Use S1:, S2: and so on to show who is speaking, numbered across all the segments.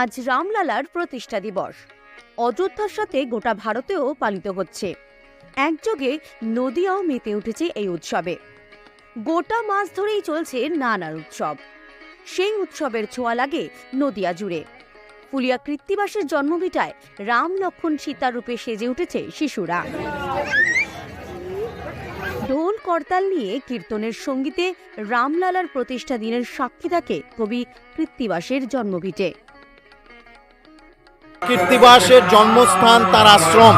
S1: আজ রামলালার প্রতিষ্ঠা দিবস। অযোধ্যার সাথে গোটা ভারতেও পালিত হচ্ছে। একযোগে নদিয়াও মেতে উঠেছে এই উৎসবে। গোটা মাস ধরেই চলছে নানার উৎসব। সেই উৎসবের ছোঁয়া লাগে নদিয়া জুড়ে। ফুলিয়া কৃত্তিবাসের জন্মভিটায় রাম লক্ষণ সীতার রূপে সেজে উঠেছে শিশুরা। ঢোল করতাল নিয়ে কীর্তনের সঙ্গীতে রামলালার প্রতিষ্ঠা দিনের সাক্ষী থাকে কবি কৃত্তিবাসের জন্মভিটে।
S2: কীর্তিবাসের জন্মস্থান তার আশ্রম।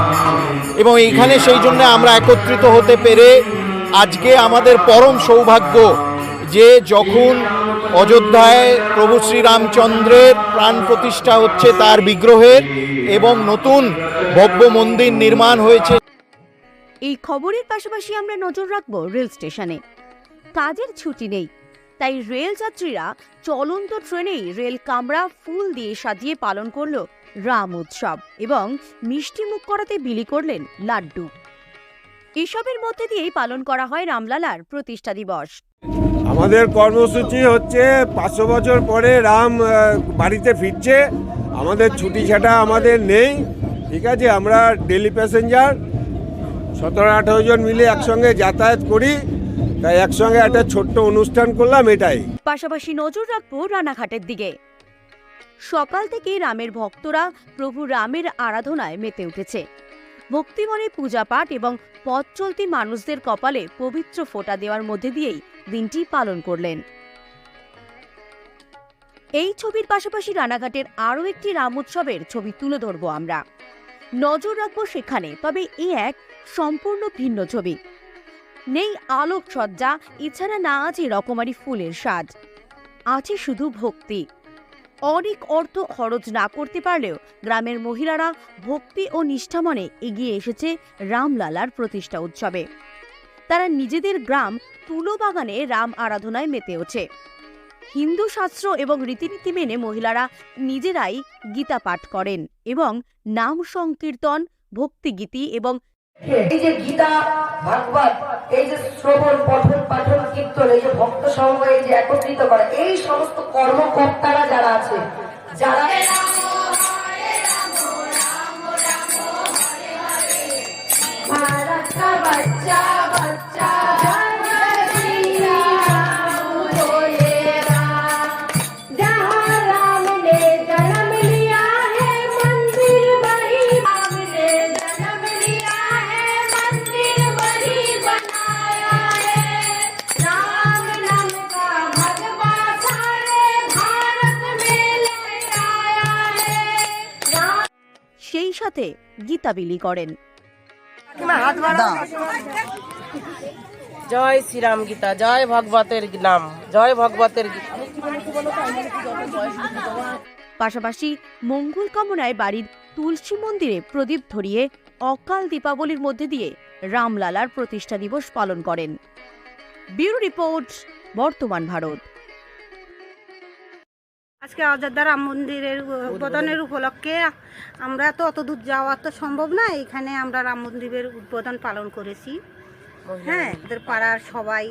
S2: এবং এখানে সেই জন্য আমরা একত্রিত হতে পেরে আজকে আমাদের পরম সৌভাগ্য যে যখন অযোধ্যায় প্রভু শ্রীরামচন্দ্রের প্রাণ প্রতিষ্ঠা হচ্ছে তার বিগ্রহের এবং নতুন ভব্য মন্দির নির্মাণ হয়েছে।
S1: এই খবরের পাশাপাশি আমরা নজর রাখব রেল স্টেশনে। কাজের ছুটি নেই। তাই রেল যাত্রীরা চলন্ত ট্রেনেই রেল কামরা ফুল দিয়ে সাজিয়ে পালন করল রাম উৎসব এবং মিষ্টি মুখ করাতে বিলি করলেন লাড্ডু। এসবের মধ্যে দিয়েই পালন করা হয় রামলালার প্রতিষ্ঠা দিবস।
S3: আমাদের কর্মসূচি হচ্ছে পাঁচশো বছর পরে রাম বাড়িতে ফিরছে। আমাদের ছুটি ছাটা আমাদের নেই, ঠিক আছে? আমরা ডেলি প্যাসেঞ্জার, সতেরো আঠারো জন মিলে একসঙ্গে যাতায়াত করি। তাই একসঙ্গে একটা ছোট্ট অনুষ্ঠান করলাম এটাই।
S1: পাশাপাশি নজর রাখব রানাঘাটের দিকে। সকাল থেকে রামের ভক্তরা প্রভু রামের আরাধনায় মেতে উঠেছে। ভক্তিমনে পূজা পাঠ এবং পথ চলতি মানুষদের কপালে পবিত্র ফোঁটা দেওয়ার মধ্যে দিয়েই দিনটি পালন করলেন। এই ছবির পাশাপাশি রানাঘাটের আরও একটি রাম উৎসবের ছবি তুলে ধরবো আমরা। নজর রাখব সেখানে, তবে এ এক সম্পূর্ণ ভিন্ন ছবি। নেই আলোকসজ্জা এছাড়া না আছে রকমারি ফুলের সাজ আছে শুধু ভক্তি। অনেক অর্থ খরচ না করতে পারলেও গ্রামের মহিলারা ভক্তি ও নিষ্ঠা মনে এগিয়ে এসেছে রামলালার প্রতিষ্ঠা উৎসবে। তারা নিজেদের গ্রাম তুলো বাগানে রাম আরাধনায় মেতে ওঠে। হিন্দু শাস্ত্র এবং রীতিনীতি মেনে মহিলারা নিজেরাই গীতা পাঠ করেন এবং নাম সংকীর্তন, ভক্তিগীতি এবং
S4: এই যে গীতা, ভাগবত, এই যে শ্রবণ, পঠন, পাঠন, কীর্তন, এই যে ভক্ত সঙ্গ, এই যে একত্রিত করা, এই সমস্ত কর্মকর্তারা যারা আছে, যারা বাচ্চা বাচ্চা।
S1: সেই সাথে গীতা বিলি করেন।
S5: জয় শ্রীরাম গীতা জয় ভগবতের নাম জয় ভগবতের
S1: পাশাপাশি মঙ্গল কামনায় বাড়ির তুলসী মন্দিরে প্রদীপ ধরিয়ে অকাল দীপাবলির মধ্যে দিয়ে রামলালার প্রতিষ্ঠা দিবস পালন করেন। ব্যুরো রিপোর্ট বর্তমান ভারত।
S6: আজকে অযোধ্যা রাম মন্দিরের উদ্বোধনের উপলক্ষে আমরা তো অত দূর যাওয়া তো সম্ভব না। এখানে আমরা রাম মন্দিরের উদ্বোধন পালন করেছি। হ্যাঁ আমাদের পাড়ার সবাই,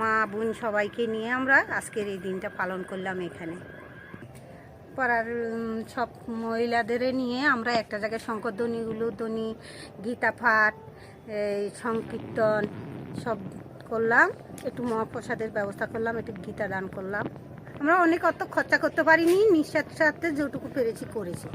S6: মা, বোন সবাইকে নিয়ে আমরা আজকের এই দিনটা পালন করলাম এখানে। পাড়ার সব মহিলাদের নিয়ে আমরা একটা জায়গায় শঙ্করধ্বনি উলুধ্বনি গীতা পাঠ, এই সংকীর্তন সব করলাম। একটু মহাপ্রসাদের ব্যবস্থা করলাম, একটু গীতা দান করলাম। আমরা অনেক অত খরচা করতে পারিনি নিঃস্বার্থে যেটুকু পেরেছি করেছি।